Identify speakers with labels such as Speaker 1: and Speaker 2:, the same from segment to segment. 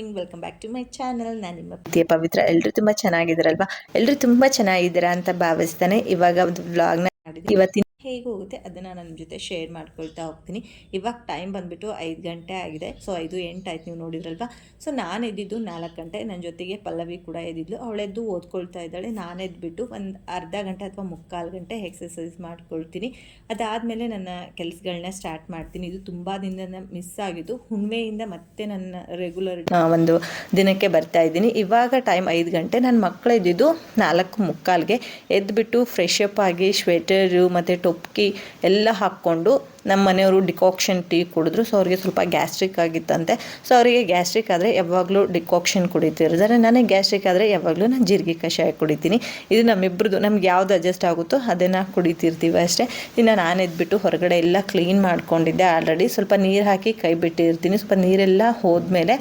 Speaker 1: Morning welcome back to my channel ನಾನು ನಿಮ್ಮ ಪ್ರಿಯ ಪವಿತ್ರ. ಎಲ್ಲರೂ ತುಂಬ ಚೆನ್ನಾಗಿದ್ದಾರಲ್ವಾ? ಎಲ್ಲರೂ ತುಂಬ ಚೆನ್ನಾಗಿದ್ದೀರಾ ಅಂತ ಭಾವಿಸ್ತಾನೆ ಇವಾಗ ಒಂದು ವ್ಲಾಗ್ನ ಇವತ್ತಿನ ಹೇಗೆ ಹೋಗುತ್ತೆ ಅದನ್ನು ನನ್ನ ಜೊತೆ ಶೇರ್ ಮಾಡ್ಕೊಳ್ತಾ ಹೋಗ್ತೀನಿ. ಇವಾಗ ಟೈಮ್ ಬಂದುಬಿಟ್ಟು ಐದು ಗಂಟೆ ಆಗಿದೆ. ಸೊ ಐದು ಎಂಟು ಆಯ್ತು ನೀವು ನೋಡಿದ್ರಲ್ವಾ? ಸೊ ನಾನು ಎದ್ದಿದ್ದು ನಾಲ್ಕು ಗಂಟೆ. ನನ್ನ ಜೊತೆಗೆ ಪಲ್ಲವಿ ಕೂಡ ಎದ್ದಿದ್ಲು. ಅವಳೆದ್ದು ಓದ್ಕೊಳ್ತಾ ಇದ್ದಾಳೆ. ನಾನು ಎದ್ಬಿಟ್ಟು ಒಂದು ಅರ್ಧ ಗಂಟೆ ಅಥವಾ ಮುಕ್ಕಾಲು ಗಂಟೆ ಎಕ್ಸಸೈಸ್ ಮಾಡ್ಕೊಳ್ತೀನಿ. ಅದಾದಮೇಲೆ ನನ್ನ ಕೆಲಸಗಳನ್ನ ಸ್ಟಾರ್ಟ್ ಮಾಡ್ತೀನಿ. ಇದು ತುಂಬ ದಿನದಿಂದ ಮಿಸ್ ಆಗಿದ್ದು. ಹುಣ್ಮೆಯಿಂದ ಮತ್ತೆ ನನ್ನ ರೆಗ್ಯುಲರ್ ಒಂದು ದಿನಕ್ಕೆ ಬರ್ತಾ ಇದ್ದೀನಿ. ಇವಾಗ ಟೈಮ್ ಐದು ಗಂಟೆ. ನನ್ನ ಮಕ್ಕಳು ಎದ್ದಿದ್ದು ನಾಲ್ಕು ಮುಕ್ಕಾಲ್ಗೆ. ಎದ್ದುಬಿಟ್ಟು ಫ್ರೆಶ್ ಅಪ್ ಆಗಿ ಸ್ವೆಟರು ಮತ್ತು ಟೊಪ್ಕಿ ಎಲ್ಲ ಹಾಕ್ಕೊಂಡು ನಮ್ಮ ಮನೆಯವರು ಡಿಕಾಕ್ಷನ್ ಟೀ ಕುಡಿದ್ರು. ಸೊ ಅವ್ರಿಗೆ ಸ್ವಲ್ಪ ಗ್ಯಾಸ್ಟ್ರಿಕ್ ಆಗಿತ್ತಂತೆ. ಸೊ ಅವರಿಗೆ ಗ್ಯಾಸ್ಟ್ರಿಕ್ ಆದರೆ ಯಾವಾಗಲೂ ಡಿಕಾಕ್ಷನ್ ಕುಡಿತಿರ್ತಾರೆ. ನನಗೆ ಗ್ಯಾಸ್ಟ್ರಿಕ್ ಆದರೆ ಯಾವಾಗಲೂ ನಾನು ಜೀರಿಗೆ ಕಷಾಯ ಕುಡಿತೀನಿ. ಇದು ನಮ್ಮಿಬ್ಬರದು ನಮ್ಗೆ ಯಾವ್ದು ಅಡ್ಜಸ್ಟ್ ಆಗುತ್ತೋ ಅದನ್ನು ಕುಡಿತಿರ್ತೀವಿ ಅಷ್ಟೇ. ಇನ್ನು ನಾನು ಎದ್ಬಿಟ್ಟು ಹೊರಗಡೆ ಎಲ್ಲ ಕ್ಲೀನ್ ಮಾಡ್ಕೊಂಡಿದ್ದೆ ಆಲ್ರೆಡಿ ಸ್ವಲ್ಪ ನೀರು ಹಾಕಿ ಕೈ ಬಿಟ್ಟಿರ್ತೀನಿ. ಸ್ವಲ್ಪ ನೀರೆಲ್ಲ ಹೋದ್ಮೇಲೆ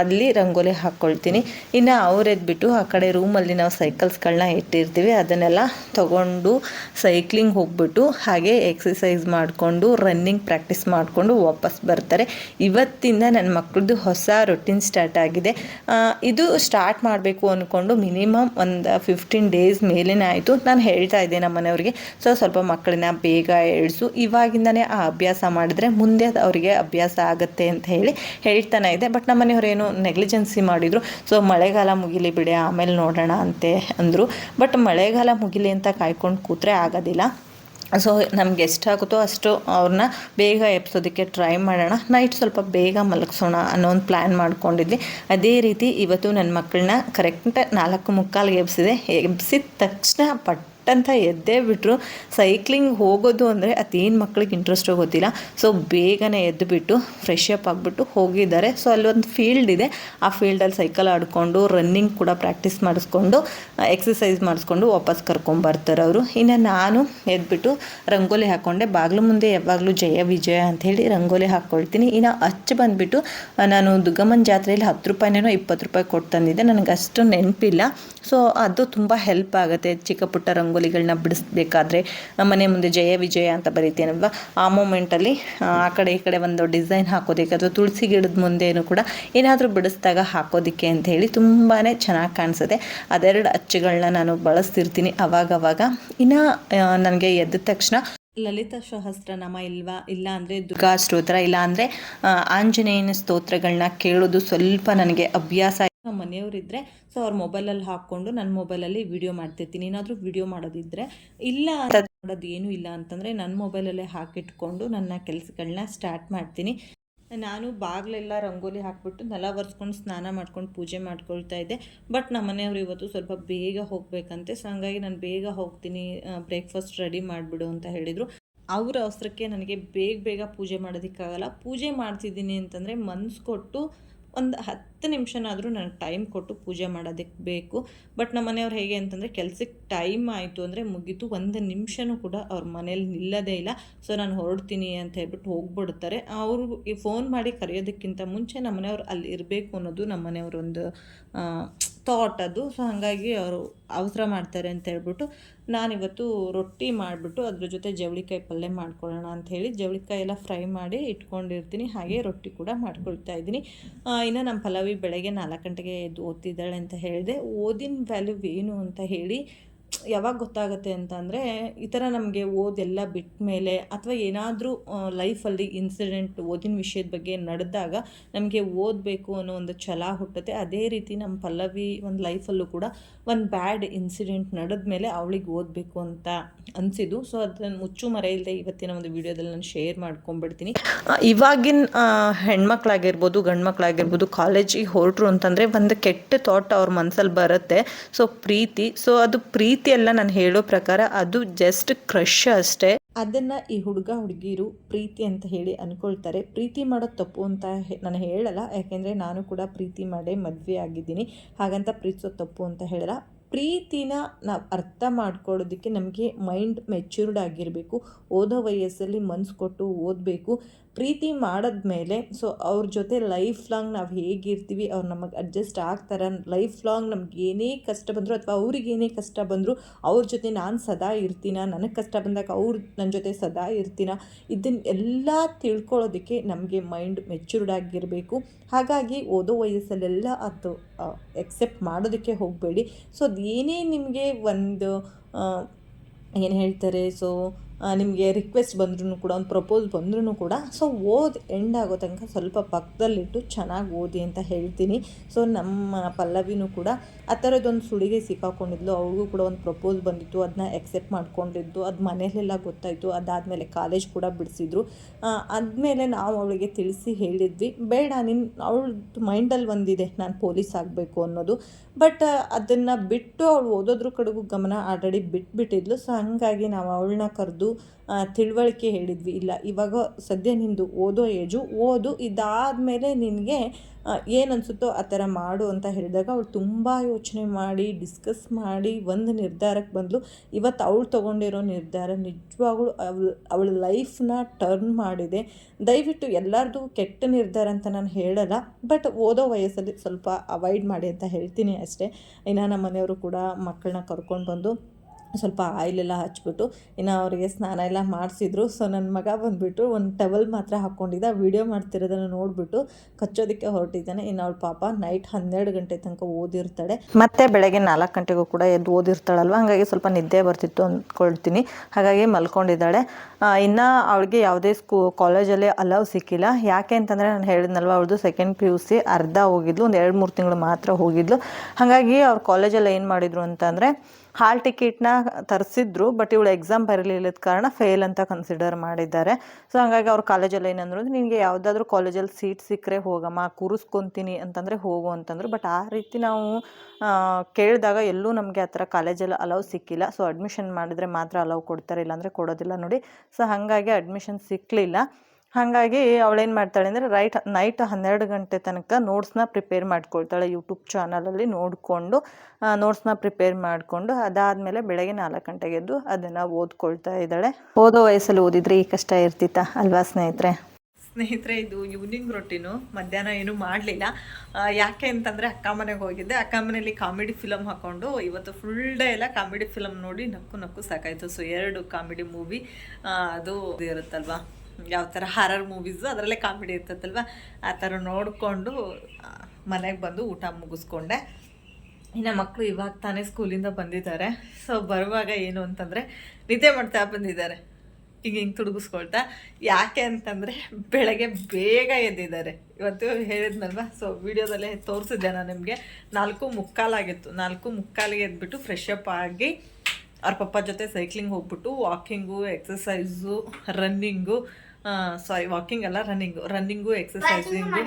Speaker 1: ಅಲ್ಲಿ ರಂಗೋಲಿ ಹಾಕ್ಕೊಳ್ತೀನಿ ಇನ್ನು ಅವರೆದ್ಬಿಟ್ಟು ಆ ಕಡೆ ರೂಮಲ್ಲಿ ನಾವು ಸೈಕಲ್ಸ್ಗಳನ್ನ ಇಟ್ಟಿರ್ತೀವಿ, ಅದನ್ನೆಲ್ಲ ತಗೊಂಡು ಸೈಕ್ಲಿಂಗ್ ಹೋಗ್ಬಿಟ್ಟು ಹಾಗೆ ಎಕ್ಸಸೈಸ್ ಮಾಡಿಕೊಂಡು, ರನ್ನಿಂಗ್ ಪ್ರಾಕ್ಟೀಸ್ ಮಾಡಿಕೊಂಡು ವಾಪಸ್ ಬರ್ತಾರೆ. ಇವತ್ತಿಂದ ನನ್ನ ಮಕ್ಕಳದ್ದು ಹೊಸ ರೊಟೀನ್ ಸ್ಟಾರ್ಟ್ ಆಗಿದೆ. ಇದು ಸ್ಟಾರ್ಟ್ ಮಾಡಬೇಕು ಅಂದ್ಕೊಂಡು ಮಿನಿಮಮ್ ಒಂದು ಫಿಫ್ಟೀನ್ ಡೇಸ್ ಮೇಲೇ ಆಯಿತು. ನಾನು ಹೇಳ್ತಾ ಇದ್ದೆ ನಮ್ಮ ಮನೆಯವ್ರಿಗೆ, ಸೊ, ಸ್ವಲ್ಪ ಮಕ್ಕಳನ್ನ ಬೇಗ ಏಳಿಸು ಇವಾಗಿಂದನೇ ಆ ಅಭ್ಯಾಸ ಮಾಡಿದ್ರೆ ಮುಂದೆ ಅವರಿಗೆ ಅಭ್ಯಾಸ ಆಗುತ್ತೆ ಅಂತ ಹೇಳಿ ಹೇಳ್ತಾನೆ ಇದೆ ಬಟ್ ನಮ್ಮ ಮನೆಯವ್ರೇನು ನೆಗ್ಲಿಜೆನ್ಸಿ ಮಾಡಿದರು. ಸೊ ಮಳೆಗಾಲ ಮುಗಿಲಿ ಬಿಡಿ, ಆಮೇಲೆ ನೋಡೋಣ ಅಂತೆ ಅಂದರು. ಬಟ್ ಮಳೆಗಾಲ ಮುಗಿಲಿ ಅಂತ ಕಾಯ್ಕೊಂಡು ಕೂತ್ರೆ ಆಗೋದಿಲ್ಲ. ಸೊ ನಮ್ಗೆ ಎಷ್ಟಾಗುತ್ತೋ ಅಷ್ಟು ಅವ್ರನ್ನ ಬೇಗ ಎಬ್ಸೋದಕ್ಕೆ ಟ್ರೈ ಮಾಡೋಣ. ನೈಟ್ ಸ್ವಲ್ಪ ಬೇಗ ಮಲಗಿಸೋಣ ಅನ್ನೋ ಒಂದು ಪ್ಲ್ಯಾನ್ ಮಾಡ್ಕೊಂಡಿದ್ವಿ. ಅದೇ ರೀತಿ ಇವತ್ತು ನನ್ನ ಮಕ್ಕಳನ್ನ ಕರೆಕ್ಟ್ ನಾಲ್ಕು ಮುಕ್ಕಾಲಿಗೆ ಎಬ್ಸಿದೆ. ಎಬ್ಸಿದ ತಕ್ಷಣ ಪಟ್ ಅಂತ ಎದ್ದೇ ಬಿಟ್ಟರು ಸೈಕ್ಲಿಂಗ್ ಹೋಗೋದು ಅಂದರೆ ಅದೇನು ಮಕ್ಳಿಗೆ ಇಂಟ್ರೆಸ್ಟ್ ಗೊತ್ತಿಲ್ಲ ಸೊ ಬೇಗನೆ ಎದ್ದುಬಿಟ್ಟು ಫ್ರೆಶ್ ಅಪ್ ಆಗಿಬಿಟ್ಟು ಹೋಗಿದ್ದಾರೆ. ಸೊ ಅಲ್ಲೊಂದು ಫೀಲ್ಡ್ ಇದೆ. ಆ ಫೀಲ್ಡಲ್ಲಿ ಸೈಕಲ್ ಆಡಿಕೊಂಡು ರನ್ನಿಂಗ್ ಕೂಡ ಪ್ರಾಕ್ಟೀಸ್ ಮಾಡಿಸ್ಕೊಂಡು ಎಕ್ಸಸೈಸ್ ಮಾಡಿಸ್ಕೊಂಡು ವಾಪಸ್ ಕರ್ಕೊಂಬರ್ತಾರೆ ಅವರು. ಇನ್ನು ನಾನು ಎದ್ಬಿಟ್ಟು ರಂಗೋಲಿ ಹಾಕ್ಕೊಂಡೆ ಬಾಗಿಲು ಮುಂದೆ ಯಾವಾಗಲೂ ಜಯ ವಿಜಯ ಅಂಥೇಳಿ ರಂಗೋಲಿ ಹಾಕ್ಕೊಳ್ತೀನಿ ಇನ್ನು ಅಚ್ಚು ಬಂದುಬಿಟ್ಟು, ನಾನು ದುಗ್ಗಮ್ಮನ ಜಾತ್ರೆಯಲ್ಲಿ ಹತ್ತು ರೂಪಾಯಿನೇನೋ ಇಪ್ಪತ್ತು ರೂಪಾಯಿ ಕೊಟ್ಟು ತಂದಿದ್ದೆ. ನನಗೆ ಅಷ್ಟು ನೆನಪಿಲ್ಲ. ಸೊ ಅದು ತುಂಬ ಹೆಲ್ಪ್ ಆಗುತ್ತೆ. ಚಿಕ್ಕ ಪುಟ್ಟ ರಂಗೋಲಿಗಳನ್ನ ಬಿಡಿಸ್ಬೇಕಾದ್ರೆ ಮನೆ ಮುಂದೆ ಜಯ ವಿಜಯ ಅಂತ ಬರೀತೇನಲ್ವ? ಆ ಮೂಮೆಂಟಲ್ಲಿ ಆ ಕಡೆ ಈ ಕಡೆ ಒಂದು ಡಿಸೈನ್ ಹಾಕೋದಕ್ಕೆ ಅಥವಾ ತುಳಸಿ ಗಿಡದ ಮುಂದೆನೂ ಕೂಡ ಏನಾದರೂ ಬಿಡಿಸಿದಾಗ ಹಾಕೋದಕ್ಕೆ ಅಂತ ಹೇಳಿ ತುಂಬಾ ಚೆನ್ನಾಗಿ ಕಾಣಿಸುತ್ತೆ. ಅದೆರಡು ಅಚ್ಚುಗಳನ್ನ ನಾನು ಬಳಸ್ತಿರ್ತೀನಿ ಅವಾಗವಾಗ. ಇನ್ನು ನನಗೆ ಎದ್ದ ತಕ್ಷಣ ಲಲಿತ ಸಹಸ್ರನಾಮ ಇಲ್ವಾ, ಇಲ್ಲ ಅಂದರೆ ದುರ್ಗಾ ಸ್ತೋತ್ರ, ಇಲ್ಲ ಅಂದರೆ ಆಂಜನೇಯನ ಸ್ತೋತ್ರಗಳನ್ನ ಕೇಳೋದು ಸ್ವಲ್ಪ ನನಗೆ ಅಭ್ಯಾಸ ನಮ್ಮ ಮನೆಯವರಿದ್ದರೆ ಸೊ ಅವ್ರ ಮೊಬೈಲಲ್ಲಿ ಹಾಕ್ಕೊಂಡು ನನ್ನ ಮೊಬೈಲಲ್ಲಿ ವಿಡಿಯೋ ಮಾಡ್ತಿರ್ತೀನಿ. ಏನಾದರೂ ವಿಡಿಯೋ ಮಾಡೋದಿದ್ದರೆ ಇಲ್ಲ ಮಾಡೋದು ಏನೂ ಇಲ್ಲ ಅಂತಂದರೆ ನನ್ನ ಮೊಬೈಲಲ್ಲೇ ಹಾಕಿಟ್ಕೊಂಡು ನನ್ನ ಕೆಲಸಗಳನ್ನ ಸ್ಟಾರ್ಟ್ ಮಾಡ್ತೀನಿ. ನಾನು ಬಾಗಿಲೆಲ್ಲ ರಂಗೋಲಿ ಹಾಕ್ಬಿಟ್ಟು ನೆಲ ಒರೆಸ್ಕೊಂಡು ಸ್ನಾನ ಮಾಡ್ಕೊಂಡು ಪೂಜೆ ಮಾಡ್ಕೊಳ್ತಾ ಇದ್ದೆ. ಬಟ್ ನಮ್ಮ ಮನೆಯವರು ಇವತ್ತು ಸ್ವಲ್ಪ ಬೇಗ ಹೋಗಬೇಕಂತೆ. ಸೊ ಹಂಗಾಗಿ ನಾನು ಬೇಗ ಹೋಗ್ತೀನಿ ಬ್ರೇಕ್ಫಾಸ್ಟ್ ರೆಡಿ ಮಾಡಿಬಿಡು ಅಂತ ಹೇಳಿದರು. ಅವ್ರ ಅವಸರಕ್ಕೆ ನನಗೆ ಬೇಗ ಬೇಗ ಪೂಜೆ ಮಾಡೋದಕ್ಕಾಗಲ್ಲ. ಪೂಜೆ ಮಾಡ್ತಿದ್ದೀನಿ ಅಂತಂದರೆ ಮನ್ಸು ಕೊಟ್ಟು ಒಂದು ಹತ್ತು ನಿಮಿಷನಾದರೂ ನನಗೆ ಟೈಮ್ ಕೊಟ್ಟು ಪೂಜೆ ಮಾಡೋದಕ್ಕೆ ಬೇಕು. ಬಟ್ ನಮ್ಮ ಮನೆಯವ್ರು ಹೇಗೆ ಅಂತಂದರೆ ಕೆಲಸಕ್ಕೆ ಟೈಮ್ ಆಯಿತು ಅಂದರೆ ಮುಗೀತು. ಒಂದು ನಿಮಿಷನೂ ಕೂಡ ಅವ್ರ ಮನೇಲಿ ನಿಲ್ಲದೇ ಇಲ್ಲ. ಸೊ, ನಾನು ಹೊರಡ್ತೀನಿ ಅಂತ ಹೇಳ್ಬಿಟ್ಟು ಹೋಗ್ಬಿಡ್ತಾರೆ. ಅವರು ಫೋನ್ ಮಾಡಿ ಕರೆಯೋದಕ್ಕಿಂತ ಮುಂಚೆ ನಮ್ಮ ಮನೆಯವ್ರು ಅಲ್ಲಿ ಇರಬೇಕು ಅನ್ನೋದು ನಮ್ಮ ಮನೆಯವ್ರೊಂದು ಥಾಟ್ ಅದು. ಸೊ ಹಾಗಾಗಿ ಅವರು ಅವಸರ ಮಾಡ್ತಾರೆ ಅಂತ ಹೇಳ್ಬಿಟ್ಟು ನಾನಿವತ್ತು ರೊಟ್ಟಿ ಮಾಡಿಬಿಟ್ಟು ಅದ್ರ ಜೊತೆ ಜವಳಿಕಾಯಿ ಪಲ್ಯ ಮಾಡ್ಕೊಳ್ಳೋಣ ಅಂತ ಹೇಳಿ ಜವಳಿಕಾಯಿ ಎಲ್ಲ ಫ್ರೈ ಮಾಡಿ ಇಟ್ಕೊಂಡಿರ್ತೀನಿ. ಹಾಗೆ ರೊಟ್ಟಿ ಕೂಡ ಮಾಡ್ಕೊಳ್ತಾ ಇದ್ದೀನಿ. ಇನ್ನು ನಮ್ಮ ಪಲಾವಿ ಬೆಳಗ್ಗೆ ನಾಲ್ಕು ಗಂಟೆಗೆ ಎದ್ದು ಓದ್ತಿದ್ದಾಳೆ ಅಂತ ಹೇಳಿದೆ. ಓದಿನ ವ್ಯಾಲ್ಯೂ ಏನು ಅಂತ ಹೇಳಿ ಯಾವಾಗ ಗೊತ್ತಾಗುತ್ತೆ ಅಂತಂದರೆ, ಈ ಥರ ನಮಗೆ ಓದೆಲ್ಲ ಬಿಟ್ಟ ಮೇಲೆ ಅಥವಾ ಏನಾದರೂ ಲೈಫಲ್ಲಿ ಇನ್ಸಿಡೆಂಟ್ ಓದಿನ ವಿಷಯದ ಬಗ್ಗೆ ನಡೆದಾಗ ನಮಗೆ ಓದಬೇಕು ಅನ್ನೋ ಒಂದು ಛಲ ಹುಟ್ಟುತ್ತೆ. ಅದೇ ರೀತಿ ನಮ್ಮ ಪಲ್ಲವಿ ಒಂದು ಲೈಫಲ್ಲೂ ಕೂಡ ಒಂದು ಬ್ಯಾಡ್ ಇನ್ಸಿಡೆಂಟ್ ನಡೆದ ಮೇಲೆ ಅವಳಿಗೆ ಓದಬೇಕು ಅಂತ ಅನಿಸಿದ್ದು. ಸೊ ಅದನ್ನು ಮುಚ್ಚು ಮರೆ ಇಲ್ಲದೆ ಇವತ್ತಿನ ಒಂದು ವಿಡಿಯೋದಲ್ಲಿ ನಾನು ಶೇರ್ ಮಾಡ್ಕೊಂಡ್ಬಿಡ್ತೀನಿ ಇವಾಗಿನ ಹೆಣ್ಮಕ್ಳಾಗಿರ್ಬೋದು ಗಂಡು ಮಕ್ಕಳಾಗಿರ್ಬೋದು ಕಾಲೇಜಿಗೆ ಹೊರಟ್ರು ಅಂತಂದರೆ ಒಂದು ಕೆಟ್ಟ ಥಾಟ್ ಅವ್ರ ಮನಸ್ಸಲ್ಲಿ ಬರುತ್ತೆ. ಸೊ ಪ್ರೀತಿ ಸೊ ಅದು ಪ್ರೀತಿ ಎಲ್ಲ ನಾನು ಹೇಳೋ ಪ್ರಕಾರ, ಅದು ಜಸ್ಟ್ ಕ್ರಶ್ ಅಷ್ಟೇ. ಅದನ್ನ ಈ ಹುಡುಗ, ಹುಡುಗಿರು ಪ್ರೀತಿ ಅಂತ ಹೇಳಿ ಅಂದ್ಕೊಳ್ತಾರೆ ಪ್ರೀತಿ ಮಾಡೋದು ತಪ್ಪು ಅಂತ ನಾನು ಹೇಳಲ್ಲ. ಯಾಕೆಂದರೆ ನಾನು ಕೂಡ ಪ್ರೀತಿ ಮಾಡೇ ಮದುವೆ ಆಗಿದ್ದೀನಿ. ಹಾಗಂತ ಪ್ರೀತಿಸೋದು ತಪ್ಪು ಅಂತ ಹೇಳಲ್ಲ. ಪ್ರೀತಿನ ನಾವು ಅರ್ಥ ಮಾಡ್ಕೊಳ್ಳೋದಕ್ಕೆ ನಮಗೆ ಮೈಂಡ್ ಮೆಚ್ಯೂರ್ಡ್ ಆಗಿರಬೇಕು. ಓದೋ ವಯಸ್ಸಲ್ಲಿ ಮನ್ಸು ಕೊಟ್ಟು ಓದಬೇಕು. ಪ್ರೀತಿ ಮಾಡಿದ್ಮೇಲೆ ಸೊ ಅವ್ರ ಜೊತೆ ಲೈಫ್ ಲಾಂಗ್ ನಾವು ಹೇಗಿರ್ತೀವಿ, ಅವ್ರು ನಮಗೆ ಅಡ್ಜಸ್ಟ್ ಆಗ್ತಾರೆ ಲೈಫ್ ಲಾಂಗ್ ನಮ್ಗೆ ಏನೇ ಕಷ್ಟ ಬಂದರೂ ಅಥವಾ ಅವ್ರಿಗೆ ಏನೇ ಕಷ್ಟ ಬಂದರೂ, ಅವ್ರ ಜೊತೆ ನಾನು ಸದಾ ಇರ್ತೀನ? ನನಗೆ ಕಷ್ಟ ಬಂದಾಗ ಅವ್ರು ನನ್ನ ಜೊತೆ ಸದಾ ಇರ್ತೀನ? ಇದನ್ನ ಎಲ್ಲ ತಿಳ್ಕೊಳ್ಳೋದಕ್ಕೆ ನಮಗೆ ಮೈಂಡ್ ಮೆಚ್ಯೂರ್ಡ್ ಆಗಿರಬೇಕು. ಹಾಗಾಗಿ ಓದೋ ವಯಸ್ಸಲ್ಲೆಲ್ಲ ಅದು ಎಕ್ಸೆಪ್ಟ್ ಮಾಡೋದಕ್ಕೆ ಹೋಗಬೇಡಿ. ಸೊ ಅದು ನಿಮಗೆ ಒಂದು ಏನು ಹೇಳ್ತಾರೆ ಸೊ ನಿಮಗೆ ರಿಕ್ವೆಸ್ಟ್ ಬಂದ್ರೂ ಕೂಡ, ಒಂದು ಪ್ರಪೋಸ್ ಬಂದ್ರೂ ಕೂಡ ಸೊ ಓದಿ ಎಂಡ್ ಆಗೋ ತನಕ ಸ್ವಲ್ಪ ಪಕ್ಕದಲ್ಲಿಟ್ಟು ಚೆನ್ನಾಗಿ ಓದಿ ಅಂತ ಹೇಳ್ತೀನಿ. ಸೊ ನಮ್ಮ ಪಲ್ಲವಿನೂ ಕೂಡ ಆ ಥರದ್ದೊಂದು ಸುಳಿಗೆ ಸಿಕ್ಕಾಕೊಂಡಿದ್ಲು. ಅವ್ರಿಗೂ ಕೂಡ ಒಂದು ಪ್ರಪೋಸ್ ಬಂದಿತ್ತು. ಅದನ್ನ ಎಕ್ಸೆಪ್ಟ್ ಮಾಡ್ಕೊಂಡಿದ್ದು. ಅದು ಮನೇಲೆಲ್ಲ ಗೊತ್ತಾಯಿತು. ಅದಾದಮೇಲೆ ಕಾಲೇಜ್ ಕೂಡ ಬಿಡಿಸಿದ್ರು. ಆದಮೇಲೆ ನಾವು ಅವಳಿಗೆ ತಿಳಿಸಿ ಹೇಳಿದ್ವಿ. ಬೇಡ ನಿನ್ನ ಅವಳದ್ದು ಮೈಂಡಲ್ಲಿ ಒಂದಿದೆ. ನಾನು ಪೊಲೀಸ್ ಆಗಬೇಕು ಅನ್ನೋದು. ಬಟ್ ಅದನ್ನು ಬಿಟ್ಟು ಅವ್ಳು ಓದೋದ್ರ ಕಡೆಗೂ ಗಮನ ಆಲ್ರೆಡಿ ಬಿಟ್ಬಿಟ್ಟಿದ್ಲು. ಸೊ ಹಾಗಾಗಿ ನಾವು ಅವಳನ್ನ ಕರೆದು ತಿಳುವಳಿಕೆ ಹೇಳಿದ್ವಿ. ಇಲ್ಲ, ಇವಾಗ ಸದ್ಯ ನಿಂದು ಓದೋ ಏಜು, ಓದು ಇದಾದಮೇಲೆ ನಿನಗೆ ಏನು ಅನಿಸುತ್ತೋ ಆ ಥರ ಮಾಡು ಅಂತ ಹೇಳಿದಾಗ ಅವಳು ತುಂಬ ಯೋಚನೆ ಮಾಡಿ, ಡಿಸ್ಕಸ್ ಮಾಡಿ, ಒಂದು ನಿರ್ಧಾರಕ್ಕೆ ಬಂದಳು ಇವತ್ತು ಅವಳು ತೊಗೊಂಡಿರೋ ನಿರ್ಧಾರ ನಿಜವಾಗ್ಲೂ ಅವಳು, ಅವಳ ಲೈಫ್ನ ಟರ್ನ್ ಮಾಡಿದೆ. ದಯವಿಟ್ಟು ಎಲ್ಲರದು ಕೆಟ್ಟ ನಿರ್ಧಾರ ಅಂತ ನಾನು ಹೇಳಲ್ಲ, ಬಟ್ ಓದೋ ವಯಸ್ಸಲ್ಲಿ ಸ್ವಲ್ಪ ಅವಾಯ್ಡ್ ಮಾಡಿ ಅಂತ ಹೇಳ್ತೀನಿ ಅಷ್ಟೇ. ಇನ್ನು ನಮ್ಮ ಮನೆಯವರು ಕೂಡ ಮಕ್ಕಳನ್ನ ಕರ್ಕೊಂಡು ಬಂದು ಸ್ವಲ್ಪ ಆಯಿಲೆಲ್ಲ ಹಚ್ಬಿಟ್ಟು, ಇನ್ನು ಅವರಿಗೆ ಸ್ನಾನ ಎಲ್ಲ ಮಾಡಿಸಿದ್ರು. ಸೊ ನನ್ನ ಮಗ ಬಂದುಬಿಟ್ಟು ಒಂದು ಟವಲ್ ಮಾತ್ರ ಹಾಕ್ಕೊಂಡಿದ್ದ ವೀಡಿಯೋ ಮಾಡ್ತಿರೋದನ್ನು ನೋಡಿಬಿಟ್ಟು ಕಚ್ಚೋದಕ್ಕೆ ಹೊರಟಿದ್ದಾನೆ. ಇನ್ನು ಅವಳ ಪಾಪ ನೈಟ್ ಹನ್ನೆರಡು ಗಂಟೆ ತನಕ ಓದಿರ್ತಾಳೆ. ಮತ್ತೆ ಬೆಳಗ್ಗೆ ನಾಲ್ಕು ಗಂಟೆಗೂ ಕೂಡ ಎದ್ದು ಓದಿರ್ತಾಳಲ್ವ? ಹಾಗಾಗಿ ಸ್ವಲ್ಪ ನಿದ್ದೆ ಬರ್ತಿತ್ತು ಅಂದ್ಕೊಳ್ತೀನಿ ಹಾಗಾಗಿ ಮಲ್ಕೊಂಡಿದ್ದಾಳೆ. ಇನ್ನು ಅವಳಿಗೆ ಯಾವುದೇ ಸ್ಕೂ ಕಾಲೇಜಲ್ಲಿ ಅಲವ್ ಸಿಕ್ಕಿಲ್ಲ. ಯಾಕೆ ಅಂತಂದರೆ ನಾನು ಹೇಳಿದ್ನಲ್ವ, ಅವಳದು ಸೆಕೆಂಡ್ ಪಿ ಯು ಸಿ ಅರ್ಧ ಹೋಗಿದ್ಲು. ಒಂದು ಎರಡು ಮೂರು ತಿಂಗಳು ಮಾತ್ರ ಹೋಗಿದ್ಲು. ಹಾಗಾಗಿ ಅವ್ರ ಕಾಲೇಜಲ್ಲಿ ಏನು ಮಾಡಿದರು ಅಂತಂದರೆ ಹಾಲ್ ಟಿಕೆಟ್ನ ತರಿಸಿದ್ರು, ಬಟ್ ಇವಳು ಎಕ್ಸಾಮ್ ಬರಲಿಲ್ಲದ ಕಾರಣ ಫೇಲ್ ಅಂತ ಕನ್ಸಿಡರ್ ಮಾಡಿದ್ದಾರೆ. ಸೊ ಹಾಗಾಗಿ ಅವ್ರ ಕಾಲೇಜಲ್ಲಿ ಏನಂದ್ರು ನಿನಗೆ ಯಾವುದಾದ್ರೂ ಕಾಲೇಜಲ್ಲಿ ಸೀಟ್ ಸಿಕ್ಕರೆ ಹೋಗಮ್ಮ, ಕೂರಿಸ್ಕೊತೀನಿ ಅಂತಂದರೆ ಹೋಗು ಅಂತಂದರು. ಬಟ್ ಆ ರೀತಿ ನಾವು ಕೇಳಿದಾಗ ಎಲ್ಲೂ ನಮಗೆ ಆ ಥರ ಕಾಲೇಜಲ್ಲಿ ಅಲೌ ಸಿಕ್ಕಿಲ್ಲ. ಸೊ ಅಡ್ಮಿಷನ್ ಮಾಡಿದರೆ ಮಾತ್ರ ಅಲೌ ಕೊಡ್ತಾರೆ, ಇಲ್ಲಾಂದರೆ ಕೊಡೋದಿಲ್ಲ ನೋಡಿ. ಸೊ ಹಾಗಾಗಿ ಅಡ್ಮಿಷನ್ ಸಿಕ್ಕಲಿಲ್ಲ ಹಾಗಾಗಿ ಅವಳೇನು ಮಾಡ್ತಾಳೆ ಅಂದರೆ ರೈಟ್ ನೈಟ್ ಹನ್ನೆರಡು ಗಂಟೆ ತನಕ ನೋಟ್ಸ್ನ ಪ್ರಿಪೇರ್ ಮಾಡ್ಕೊಳ್ತಾಳೆ ಯೂಟ್ಯೂಬ್ ಚಾನಲಲ್ಲಿ ನೋಡಿಕೊಂಡು ನೋಟ್ಸ್ನ ಪ್ರಿಪೇರ್ ಮಾಡಿಕೊಂಡು, ಅದಾದಮೇಲೆ ಬೆಳಗ್ಗೆ ನಾಲ್ಕು ಗಂಟೆಗೆ ಎದ್ದು ಅದನ್ನು ಓದ್ಕೊಳ್ತಾ ಇದ್ದಾಳೆ. ಓದೋ ವಯಸ್ಸಲ್ಲಿ ಓದಿದ್ರೆ ಈ ಕಷ್ಟ ಇರ್ತಿತ್ತ ಅಲ್ವಾ ಸ್ನೇಹಿತರೆ? ಸ್ನೇಹಿತರೆ, ಇದು ಈವ್ನಿಂಗ್ ರೊಟ್ಟಿನು ಮಧ್ಯಾಹ್ನ ಏನೂ ಮಾಡಲಿಲ್ಲ. ಯಾಕೆ ಅಂತಂದರೆ ಅಕ್ಕ ಮನೆಗೆ ಹೋಗಿದ್ದೆ. ಅಕ್ಕ ಮನೆಯಲ್ಲಿ ಕಾಮಿಡಿ ಫಿಲಮ್ ಹಾಕ್ಕೊಂಡು ಇವತ್ತು ಫುಲ್ ಡೇ ಎಲ್ಲ ಕಾಮಿಡಿ ಫಿಲಮ್ ನೋಡಿ ನಕ್ಕು ನಕ್ಕು ಸಾಕಾಯಿತು. ಸೊ ಎರಡು ಕಾಮಿಡಿ ಮೂವಿ ಅದು ಇರುತ್ತಲ್ವಾ? ಯಾವ ಥರ ಹಾರರ್ ಮೂವೀಸು ಅದರಲ್ಲೇ ಕಾಮಿಡಿ ಇರ್ತೈತಲ್ವ ಆ ಥರ ನೋಡಿಕೊಂಡು ಮನೆಗೆ ಬಂದು ಊಟ ಮುಗಿಸ್ಕೊಂಡೆ. ಇನ್ನು ಮಕ್ಕಳು ಇವಾಗ ತಾನೇ ಸ್ಕೂಲಿಂದ ಬಂದಿದ್ದಾರೆ. ಸೊ ಬರುವಾಗ ಏನು ಅಂತಂದರೆ, ನಿದ್ದೆ ಮಾಡ್ತಾ ಬಂದಿದ್ದಾರೆ. ಹಿಂಗೆ ಹಿಂಗೆ ತುಡುಗಿಸ್ಕೊಳ್ತಾ. ಯಾಕೆ ಅಂತಂದರೆ, ಬೆಳಗ್ಗೆ ಬೇಗ ಎದ್ದಿದ್ದಾರೆ. ಇವತ್ತು ಹೇಳಿದ್ನಲ್ವ? ಸೊ ವಿಡಿಯೋದಲ್ಲೇ ತೋರಿಸಿದ್ದೆ ನಾನು ನಿಮಗೆ. ನಾಲ್ಕು ಮುಕ್ಕಾಲಾಗಿತ್ತು. ನಾಲ್ಕು ಮುಕ್ಕಾಲಿಗೆ ಎದ್ಬಿಟ್ಟು ಫ್ರೆಶ್ ಅಪ್ ಆಗಿ ಅವ್ರ ಪಪ್ಪ ಜೊತೆ ಸೈಕ್ಲಿಂಗ್ ಹೋಗ್ಬಿಟ್ಟು walking exercise running sorry walking ಅಲ್ಲ ರನ್ನಿಂಗು ರನ್ನಿಂಗು ಎಕ್ಸಸೈಸಿಂಗು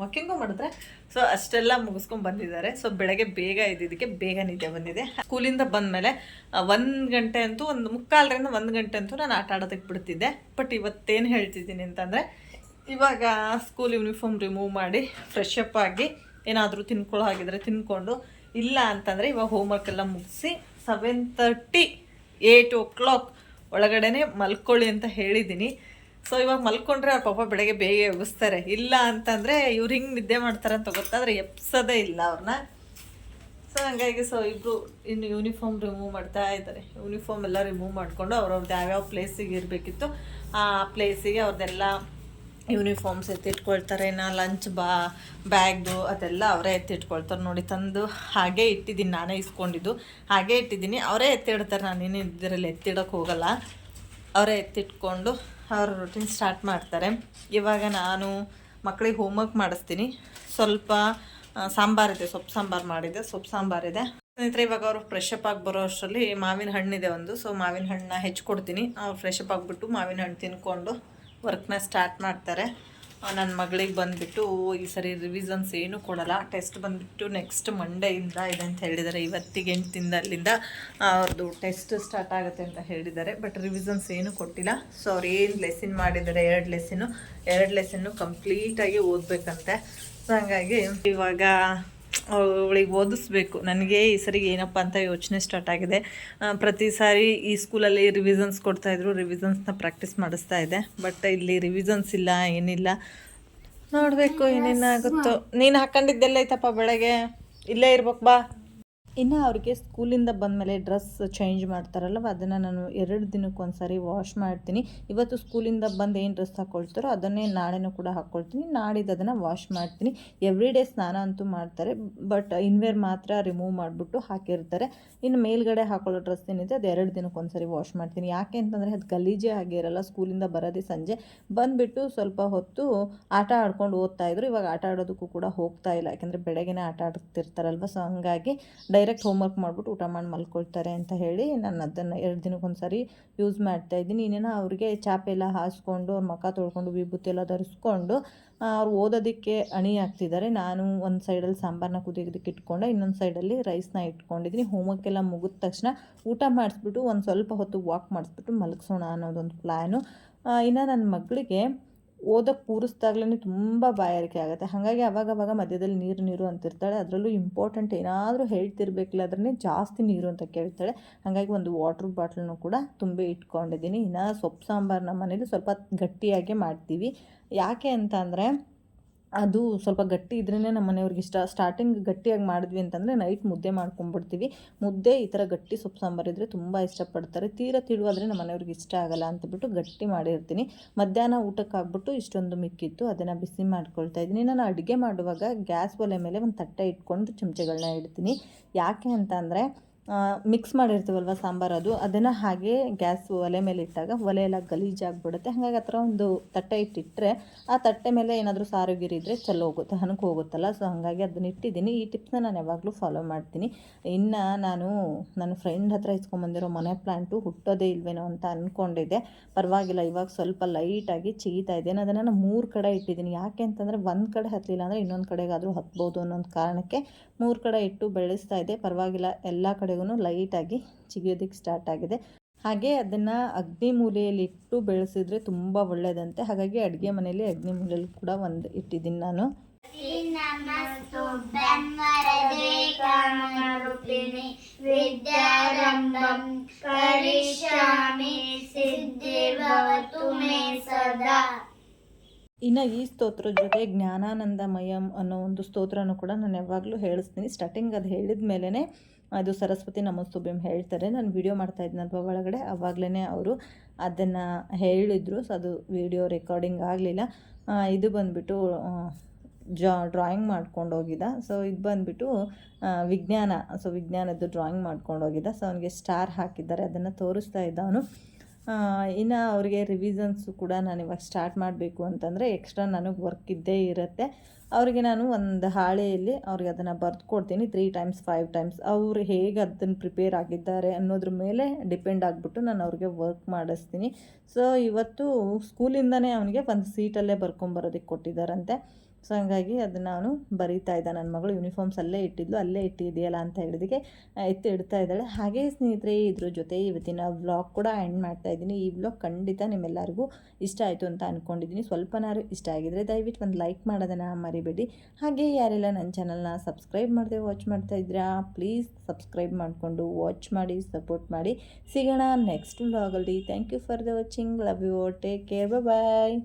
Speaker 1: ವಾಕಿಂಗು ಮಾಡಿದ್ರೆ? ಸೊ ಅಷ್ಟೆಲ್ಲ ಮುಗಿಸ್ಕೊಂಡು ಬಂದಿದ್ದಾರೆ. ಸೊ ಬೆಳಗ್ಗೆ ಬೇಗ ಇದ್ದಿದ್ದಕ್ಕೆ ಬೇಗ ನಿದ್ದೆ ಬಂದಿದೆ. ಸ್ಕೂಲಿಂದ ಬಂದಮೇಲೆ ಒಂದು ಗಂಟೆ ಅಂತೂ ಒಂದು ಮುಕ್ಕಾಲರಿಂದ ಒಂದು ಗಂಟೆ ಅಂತೂ ನಾನು ಆಟ ಆಡೋದಕ್ಕೆ ಬಿಡ್ತಿದ್ದೆ. ಬಟ್ ಇವತ್ತೇನು ಹೇಳ್ತಿದ್ದೀನಿ ಅಂತಂದರೆ ಇವಾಗ ಸ್ಕೂಲ್ ಯೂನಿಫಾರ್ಮ್ ರಿಮೂವ್ ಮಾಡಿ ಫ್ರೆಶ್ ಅಪ್ ಆಗಿ ಏನಾದರೂ ತಿನ್ಕೊಳ್ಳೋ ಹಾಗಿದ್ರೆ ತಿನ್ಕೊಂಡು ಇಲ್ಲ ಅಂತಂದರೆ ಇವಾಗ ಹೋಮ್ವರ್ಕ್ ಎಲ್ಲ ಮುಗಿಸಿ seven thirty eight o'clock ಒಳಗಡೆನೆ ಮಲ್ಕೊಳ್ಳಿ ಅಂತ ಹೇಳಿದ್ದೀನಿ. ಸೊ ಇವಾಗ ಮಲ್ಕೊಂಡ್ರೆ ಅವ್ರ ಪಾಪ ಬೆಳಗ್ಗೆ ಬೇಗ ಎಬ್ಬಿಸ್ತಾರೆ. ಇಲ್ಲ ಅಂತಂದರೆ ಇವ್ರು ಹಿಂಗೆ ನಿದ್ದೆ ಮಾಡ್ತಾರೆ ಅಂತ ಗೊತ್ತಾದರೆ ಎಪ್ಸೋದೇ ಇಲ್ಲ ಅವ್ರನ್ನ ಸೊ ಹಂಗಾಗಿ ಸೊ ಇಬ್ಬರು ಇನ್ನು ಯೂನಿಫಾರ್ಮ್ ರಿಮೂವ್ ಮಾಡ್ತಾ ಇದ್ದಾರೆ. ಯೂನಿಫಾರ್ಮ್ ಎಲ್ಲ ರಿಮೂವ್ ಮಾಡಿಕೊಂಡು ಅವ್ರವ್ರದ್ದು ಯಾವ್ಯಾವ ಪ್ಲೇಸಿಗೆ ಇರಬೇಕಿತ್ತು, ಆ ಪ್ಲೇಸಿಗೆ ಅವ್ರದ್ದೆಲ್ಲ ಯೂನಿಫಾರ್ಮ್ಸ್ ಎತ್ತಿಟ್ಕೊಳ್ತಾರೆ, ನಾ ಲಂಚ್ ಬಾ ಬ್ಯಾಗ್ದು ಅದೆಲ್ಲ ಅವರೇ ಎತ್ತಿಟ್ಕೊಳ್ತಾರೆ. ನೋಡಿ, ತಂದು ಹಾಗೆ ಇಟ್ಟಿದ್ದೀನಿ, ನಾನೇ ಇಸ್ಕೊಂಡಿದ್ದು. ಹಾಗೆ ಇಟ್ಟಿದ್ದೀನಿ, ಅವರೇ ಎತ್ತಿಡ್ತಾರೆ. ನಾನೇನು ಇದರಲ್ಲಿ ಎತ್ತಿಡೋಕೆ ಹೋಗಲ್ಲ. ಅವರೇ ಎತ್ತಿಟ್ಕೊಂಡು ಅವ್ರ ರೊಟೀನ್ ಸ್ಟಾರ್ಟ್ ಮಾಡ್ತಾರೆ. ಇವಾಗ ನಾನು ಮಕ್ಕಳಿಗೆ ಹೋಮ್ವರ್ಕ್ ಮಾಡಿಸ್ತೀನಿ. ಸ್ವಲ್ಪ ಸಾಂಬಾರಿದೆ ಸೊಪ್ಪು ಸಾಂಬಾರು ಮಾಡಿದೆ, ಸೊಪ್ಪು ಸಾಂಬಾರಿದೆ ಸ್ನೇಹಿತರೆ, ಇವಾಗ ಅವರು ಫ್ರೆಶ್ ಅಪ್ ಆಗಿ ಬರೋ ಅಷ್ಟರಲ್ಲಿ ಮಾವಿನ ಹಣ್ಣಿದೆ ಒಂದು. ಸೊ ಮಾವಿನ ಹಣ್ಣನ್ನ ಹೆಚ್ಕೊಡ್ತೀನಿ. ಅವ್ರು ಫ್ರೆಶ್ ಅಪ್ ಆಗಿಬಿಟ್ಟು ಮಾವಿನ ಹಣ್ಣು ತಿನ್ಕೊಂಡು ವರ್ಕ್ನ ಸ್ಟಾರ್ಟ್ ಮಾಡ್ತಾರೆ. ನನ್ನ ಮಗಳಿಗೆ ಬಂದುಬಿಟ್ಟು ಈ ಸರಿ ರಿವಿಸನ್ಸ್ ಏನೂ ಕೊಡಲ್ಲ. ಟೆಸ್ಟ್ ಬಂದುಬಿಟ್ಟು ನೆಕ್ಸ್ಟ್ ಮಂಡೆಯಿಂದ ಇದೆ ಅಂತ ಹೇಳಿದ್ದಾರೆ. ಇವತ್ತಿಗೆ ಎಂಟಿಂದ ಅಲ್ಲಿಂದ ಅವ್ರದ್ದು ಟೆಸ್ಟ್ ಸ್ಟಾರ್ಟ್ ಆಗುತ್ತೆ ಅಂತ ಹೇಳಿದ್ದಾರೆ. ಬಟ್ ರಿವಿಸನ್ಸ್ ಏನೂ ಕೊಟ್ಟಿಲ್ಲ. ಸೊ ಅವ್ರು ಏನು ಲೆಸಿನ್ ಮಾಡಿದ್ದಾರೆ? ಎರಡು ಲೆಸನ್ನು ಎರಡು ಲೆಸನ್ನು ಕಂಪ್ಲೀಟಾಗಿ ಓದಬೇಕಂತೆ. ಸೊ ಹಂಗಾಗಿ ಇವಾಗ ಅವಳಿಗೆ ಓದಿಸ್ಬೇಕು. ನನಗೆ ಈ ಸರಿ ಏನಪ್ಪ ಅಂತ ಯೋಚನೆ ಸ್ಟಾರ್ಟ್ ಆಗಿದೆ. ಪ್ರತಿ ಸಾರಿ ಈ ಸ್ಕೂಲಲ್ಲಿ ರಿವಿಸನ್ಸ್ ಕೊಡ್ತಾಯಿದ್ರು ರಿವಿಸನ್ಸ್ನ ಪ್ರಾಕ್ಟೀಸ್ ಮಾಡಿಸ್ತಾ ಇದೆ. ಬಟ್ ಇಲ್ಲಿ ರಿವಿಸನ್ಸ್ ಇಲ್ಲ, ಏನಿಲ್ಲ. ನೋಡಬೇಕು ಏನೇನಾಗುತ್ತೋ. ನೀನು ಹಾಕೊಂಡಿದ್ದೆಲ್ಲ ಐತಪ್ಪ ಬೆಳಗ್ಗೆ? ಇಲ್ಲೇ ಇರ್ಬೇಕು, ಬಾ. ಇನ್ನು ಅವ್ರಿಗೆ ಸ್ಕೂಲಿಂದ ಬಂದಮೇಲೆ ಡ್ರೆಸ್ ಚೇಂಜ್ ಮಾಡ್ತಾರಲ್ವ, ಅದನ್ನು ನಾನು ಎರಡು ದಿನಕ್ಕೊಂದ್ಸರಿ ವಾಶ್ ಮಾಡ್ತೀನಿ. ಇವತ್ತು ಸ್ಕೂಲಿಂದ ಬಂದು ಏನು ಡ್ರೆಸ್ ಹಾಕ್ಕೊಳ್ತಾರೋ ಅದನ್ನೇ ನಾಳೆನೂ ಕೂಡ ಹಾಕ್ಕೊಳ್ತೀನಿ ನಾಡಿದ್ದು ಅದನ್ನು ವಾಶ್ ಮಾಡ್ತೀನಿ. ಎವ್ರಿ ಡೇ ಸ್ನಾನ ಅಂತೂ ಮಾಡ್ತಾರೆ, ಬಟ್ ಇನ್ವೇರ್ ಮಾತ್ರ ರಿಮೂವ್ ಮಾಡಿಬಿಟ್ಟು ಹಾಕಿರ್ತಾರೆ. ಇನ್ನು ಮೇಲ್ಗಡೆ ಹಾಕೊಳ್ಳೋ ಡ್ರೆಸ್ ಏನಿದೆ ಅದು ಎರಡು ದಿನಕ್ಕೊಂದ್ಸರಿ ವಾಶ್ ಮಾಡ್ತೀನಿ. ಯಾಕೆ ಅಂತಂದರೆ ಅದು ಗಲೀಜೆ ಆಗಿರಲ್ಲ ಸ್ಕೂಲಿಂದ ಬರೋದೇ ಸಂಜೆ. ಬಂದುಬಿಟ್ಟು ಸ್ವಲ್ಪ ಹೊತ್ತು ಆಟ ಆಡ್ಕೊಂಡು ಓದ್ತಾ ಇದ್ರು. ಇವಾಗ ಆಟ ಆಡೋದಕ್ಕೂ ಕೂಡ ಹೋಗ್ತಾ ಇಲ್ಲ. ಯಾಕೆಂದರೆ ಬೆಳಗ್ಗೆನೇ ಆಟ ಆಡ್ತಿರ್ತಾರಲ್ವ, ಸೊ ಹಂಗಾಗಿ ಡೈರೆಕ್ಟ್ ಹೋಮ್ವರ್ಕ್ ಮಾಡಿಬಿಟ್ಟು ಊಟ ಮಾಡಿ ಮಲ್ಕೊಳ್ತಾರೆ ಅಂತ ಹೇಳಿ ನಾನು ಅದನ್ನು ಎರಡು ದಿನಕ್ಕೊಂದು ಸಾರಿ ಯೂಸ್ ಮಾಡ್ತಾ ಇದ್ದೀನಿ. ಇನ್ನೇನೋ ಅವರಿಗೆ ಚಾಪೆ ಎಲ್ಲ ಹಾಸ್ಕೊಂಡು ಅವ್ರ ಮುಖ ತೊಳ್ಕೊಂಡು ವಿಭೂತಿ ಎಲ್ಲ ಧರಿಸ್ಕೊಂಡು ಅವ್ರು ಓದೋದಕ್ಕೆ ಅಣಿ ಹಾಕ್ತಿದ್ದಾರೆ. ನಾನು ಒಂದು ಸೈಡಲ್ಲಿ ಸಾಂಬಾರನ್ನ ಕುದಿಯೋದಕ್ಕೆ ಇಟ್ಕೊಂಡೆ, ಇನ್ನೊಂದು ಸೈಡಲ್ಲಿ ರೈಸ್ನ ಇಟ್ಕೊಂಡಿದ್ದೀನಿ. ಹೋಮ್ವರ್ಕ್ ಎಲ್ಲ ಮುಗಿದ ತಕ್ಷಣ ಊಟ ಮಾಡಿಸ್ಬಿಟ್ಟು ಒಂದು ಸ್ವಲ್ಪ ಹೊತ್ತು ವಾಕ್ ಮಾಡಿಸ್ಬಿಟ್ಟು ಮಲಗಿಸೋಣ ಅನ್ನೋದೊಂದು ಪ್ಲ್ಯಾನು ಇನ್ನು ನನ್ನ ಮಗಳಿಗೆ ಓದೋಕ್ಕೆ ಕೂರಿಸ್ದಾಗ್ಲೇ ತುಂಬ ಬಾಯಾರಿಕೆ ಆಗುತ್ತೆ. ಹಾಗಾಗಿ ಅವಾಗವಾಗ ಮಧ್ಯದಲ್ಲಿ ನೀರು ನೀರು ಅಂತಿರ್ತಾಳೆ ಅದರಲ್ಲೂ ಇಂಪಾರ್ಟೆಂಟ್ ಏನಾದರೂ ಹೇಳ್ತಿರ್ಬೇಕಿಲ್ಲ ಜಾಸ್ತಿ ನೀರು ಅಂತ ಕೇಳ್ತಾಳೆ. ಹಾಗಾಗಿ ಒಂದು ವಾಟ್ರ್ ಬಾಟ್ಲನ್ನು ಕೂಡ ತುಂಬಿ ಇಟ್ಕೊಂಡಿದ್ದೀನಿ. ಇನ್ನು ಸೊಪ್ಪು ಸಾಂಬಾರು ನಮ್ಮ ಮನೇಲಿ ಸ್ವಲ್ಪ ಗಟ್ಟಿಯಾಗೆ ಮಾಡ್ತೀವಿ. ಯಾಕೆ ಅಂತ ಅಂದರೆ ಅದು ಸ್ವಲ್ಪ ಗಟ್ಟಿ ಇದ್ರೇ ನಮ್ಮ ಮನೆಯವ್ರಿಗೆ ಇಷ್ಟ. ಸ್ಟಾರ್ಟಿಂಗ್ ಗಟ್ಟಿಯಾಗಿ ಮಾಡಿದ್ವಿ ಅಂತಂದರೆ ನೈಟ್ ಮುದ್ದೆ ಮಾಡ್ಕೊಂಡ್ಬಿಡ್ತೀವಿ. ಮುದ್ದೆ ಈ ಥರ ಗಟ್ಟಿ ಸೊಪ್ಪು ಸಾಂಬಾರು ಇದ್ದರೆ ತುಂಬ ಇಷ್ಟಪಡ್ತಾರೆ. ತೀರಾ ತಿಳುವಾದರೆ ನಮ್ಮ ಮನೆಯವ್ರಿಗೆ ಇಷ್ಟ ಆಗಲ್ಲ ಅಂತಬಿಟ್ಟು ಗಟ್ಟಿ ಮಾಡಿರ್ತೀನಿ. ಮಧ್ಯಾಹ್ನ ಊಟಕ್ಕೆ ಹಾಕ್ಬಿಟ್ಟು ಇಷ್ಟೊಂದು ಮಿಕ್ಕಿತ್ತು, ಅದನ್ನು ಬಿಸಿ ಮಾಡ್ಕೊಳ್ತಾ ಇದ್ದೀನಿ. ನಾನು ಅಡುಗೆ ಮಾಡುವಾಗ ಗ್ಯಾಸ್ ಒಲೆ ಮೇಲೆ ಒಂದು ತಟ್ಟೆ ಇಟ್ಕೊಂಡು ಚಮಚಗಳನ್ನ ಇಡ್ತೀನಿ. ಯಾಕೆ ಅಂತ ಮಿಕ್ಸ್ ಮಾಡಿರ್ತೀವಲ್ವ ಸಾಂಬಾರು ಅದು? ಅದನ್ನು ಹಾಗೆ ಗ್ಯಾಸ್ ಒಲೆ ಮೇಲೆ ಇಟ್ಟಾಗ ಒಲೆ ಎಲ್ಲ ಗಲೀಜಾಗಿಬಿಡುತ್ತೆ ಹಾಗಾಗಿ ಆ ಥರ ಒಂದು ತಟ್ಟೆ ಇಟ್ಟಿಟ್ಟರೆ ಆ ತಟ್ಟೆ ಮೇಲೆ ಏನಾದರೂ ಸಾರು ಗಿರಿದ್ರೆ ಚಲೋ ಹೋಗುತ್ತೆ ಹನಕ್ಕೆ ಹೋಗುತ್ತಲ್ಲ. ಸೊ ಹಾಗಾಗಿ ಅದನ್ನ ಇಟ್ಟಿದ್ದೀನಿ. ಈ ಟಿಪ್ಸ್ನ ನಾನು ಯಾವಾಗಲೂ ಫಾಲೋ ಮಾಡ್ತೀನಿ. ಇನ್ನು ನಾನು ನನ್ನ ಫ್ರೆಂಡ್ ಹತ್ರ ಇಸ್ಕೊಂಬಂದಿರೋ ಮನೆ ಪ್ಲ್ಯಾಂಟು ಹುಟ್ಟೋದೇ ಇಲ್ವೇನೋ ಅಂತ ಅಂದ್ಕೊಂಡಿದ್ದೆ ಪರವಾಗಿಲ್ಲ, ಇವಾಗ ಸ್ವಲ್ಪ ಲೈಟಾಗಿ ಚೀತಾ ಇದೆ. ನಾನು ಮೂರು ಕಡೆ ಇಟ್ಟಿದ್ದೀನಿ. ಯಾಕೆ ಅಂತಂದರೆ ಒಂದು ಕಡೆ ಹತ್ತಲಿಲ್ಲ ಅಂದರೆ ಇನ್ನೊಂದು ಕಡೆಗಾದರೂ ಹತ್ಬೋದು ಅನ್ನೋ ಕಾರಣಕ್ಕೆ ಮೂರು ಕಡೆ ಇಟ್ಟು ಬೆಳೆಸ್ತಾ ಇದೆ ಪರವಾಗಿಲ್ಲ, ಎಲ್ಲ ಕಡೆಗೂ ಇಲ್ಲಿವರೆಗೂ ಲೈಟಾಗಿ ಚಿಗಿಯೋದಕ್ಕೆ ಸ್ಟಾರ್ಟ್ ಆಗಿದೆ. ಹಾಗೆ ಅದನ್ನು ಅಗ್ನಿ ಮೂಲೆಯಲ್ಲಿ ಇಟ್ಟು ಬೆಳೆಸಿದ್ರೆ ತುಂಬ ಒಳ್ಳೆಯದಂತೆ ಹಾಗಾಗಿ ಅಡುಗೆ ಮನೆಯಲ್ಲಿ ಅಗ್ನಿ ಮೂಲೆಯಲ್ಲಿ ಕೂಡ ಒಂದು ಇಟ್ಟಿದ್ದೀನಿ ನಾನು. ಇನ್ನು ಈ ಸ್ತೋತ್ರ ಜೊತೆ ಜ್ಞಾನಾನಂದ ಮಯಂ ಅನ್ನೋ ಒಂದು ಸ್ತೋತ್ರನೂ ಕೂಡ ನಾನು ಯಾವಾಗಲೂ ಹೇಳಿಸ್ತೀನಿ. ಸ್ಟಾರ್ಟಿಂಗ್ ಅದು ಹೇಳಿದ ಮೇಲೇ ಅದು ಸರಸ್ವತಿ ನಮಸ್ತುಭ್ಯಂ ಹೇಳ್ತಾರೆ. ನಾನು ವಿಡಿಯೋ ಮಾಡ್ತಾ ಇದ್ನಲ್ವ ಒಳಗಡೆ? ಆವಾಗಲೇ ಅವರು ಅದನ್ನು ಹೇಳಿದರು. ಸೊ ಅದು ವಿಡಿಯೋ ರೆಕಾರ್ಡಿಂಗ್ ಆಗಲಿಲ್ಲ. ಇದು ಬಂದುಬಿಟ್ಟು ಜಾ ಡ್ರಾಯಿಂಗ್ ಮಾಡ್ಕೊಂಡು ಹೋಗಿದ್ದ. ಸೊ ಇದು ಬಂದುಬಿಟ್ಟು ವಿಜ್ಞಾನ. ಸೊ ವಿಜ್ಞಾನದ್ದು ಡ್ರಾಯಿಂಗ್ ಮಾಡ್ಕೊಂಡು ಹೋಗಿದ್ದ. ಸೊ ಅವನಿಗೆ ಸ್ಟಾರ್ ಹಾಕಿದ್ದಾರೆ. ಅದನ್ನು ತೋರಿಸ್ತಾ ಇದ್ದ ಅವನು. ಇನ್ನು ಅವರಿಗೆ ರಿವಿಸನ್ಸು ಕೂಡ ನಾನು ಇವಾಗ ಸ್ಟಾರ್ಟ್ ಮಾಡಬೇಕು ಅಂತಂದರೆ ಎಕ್ಸ್ಟ್ರಾ ನನಗೆ ವರ್ಕ್ ಇದ್ದೇ ಇರುತ್ತೆ. ಅವರಿಗೆ ನಾನು ಒಂದು ಹಾಳೆಯಲ್ಲಿ ಅವ್ರಿಗೆ ಅದನ್ನು ಬರೆದು ಕೊಡ್ತೀನಿ ತ್ರೀ ಟೈಮ್ಸ್ ಫೈವ್ ಟೈಮ್ಸ್ ಅವರು ಹೇಗೆ ಅದನ್ನು ಪ್ರಿಪೇರ್ ಆಗಿದ್ದಾರೆ ಅನ್ನೋದ್ರ ಮೇಲೆ ಡಿಪೆಂಡ್ ಆಗಿಬಿಟ್ಟು ನಾನು ಅವ್ರಿಗೆ ವರ್ಕ್ ಮಾಡಿಸ್ತೀನಿ. ಸೊ ಇವತ್ತು ಸ್ಕೂಲಿಂದನೇ ಅವನಿಗೆ ಒಂದು ಸೀಟಲ್ಲೇ ಬರ್ಕೊಂಬರೋದಕ್ಕೆ ಕೊಟ್ಟಿದ್ದಾರಂತೆ. ಸೊ ಹಂಗಾಗಿ ಅದನ್ನು ನಾನು ಬರೀತಾ ಇದ್ದ. ನನ್ನ ಮಗಳು ಯೂನಿಫಾರ್ಮ್ಸ್ ಅಲ್ಲೇ ಇಟ್ಟಿದ್ಲು. ಅಲ್ಲೇ ಇಟ್ಟಿದೆಯಲ್ಲ ಅಂತ ಹೇಳಿದಕ್ಕೆ ಎತ್ತಿ ಇಡ್ತಾ ಇದ್ದಾಳೆ. ಹಾಗೆ ಸ್ನೇಹಿತರೆ, ಇದ್ರ ಜೊತೆ ಇವತ್ತಿನ ವ್ಲಾಗ್ ಕೂಡ ಎಂಡ್ ಮಾಡ್ತಾ ಇದ್ದೀನಿ. ಈ ವ್ಲಾಗ್ ಖಂಡಿತ ನಿಮ್ಮೆಲ್ಲರಿಗೂ ಇಷ್ಟ ಆಯಿತು ಅಂತ ಅಂದ್ಕೊಂಡಿದ್ದೀನಿ ಸ್ವಲ್ಪನಾರು ಇಷ್ಟ ಆಗಿದರೆ ದಯವಿಟ್ಟು ಒಂದು ಲೈಕ್ ಮಾಡೋದನ್ನು ಮರಿಬೇಡಿ. ಹಾಗೆ ಯಾರೆಲ್ಲ ನನ್ನ ಚಾನಲ್ನ ಸಬ್ಸ್ಕ್ರೈಬ್ ಮಾಡಿದೆ ವಾಚ್ ಮಾಡ್ತಾ ಇದ್ದೀರಾ ಪ್ಲೀಸ್ ಸಬ್ಸ್ಕ್ರೈಬ್ ಮಾಡಿಕೊಂಡು ವಾಚ್ ಮಾಡಿ ಸಪೋರ್ಟ್ ಮಾಡಿ. ಸಿಗೋಣ ನೆಕ್ಸ್ಟ್ ವ್ಲಾಗಲ್ಲಿ thank you for the watching love you take care bye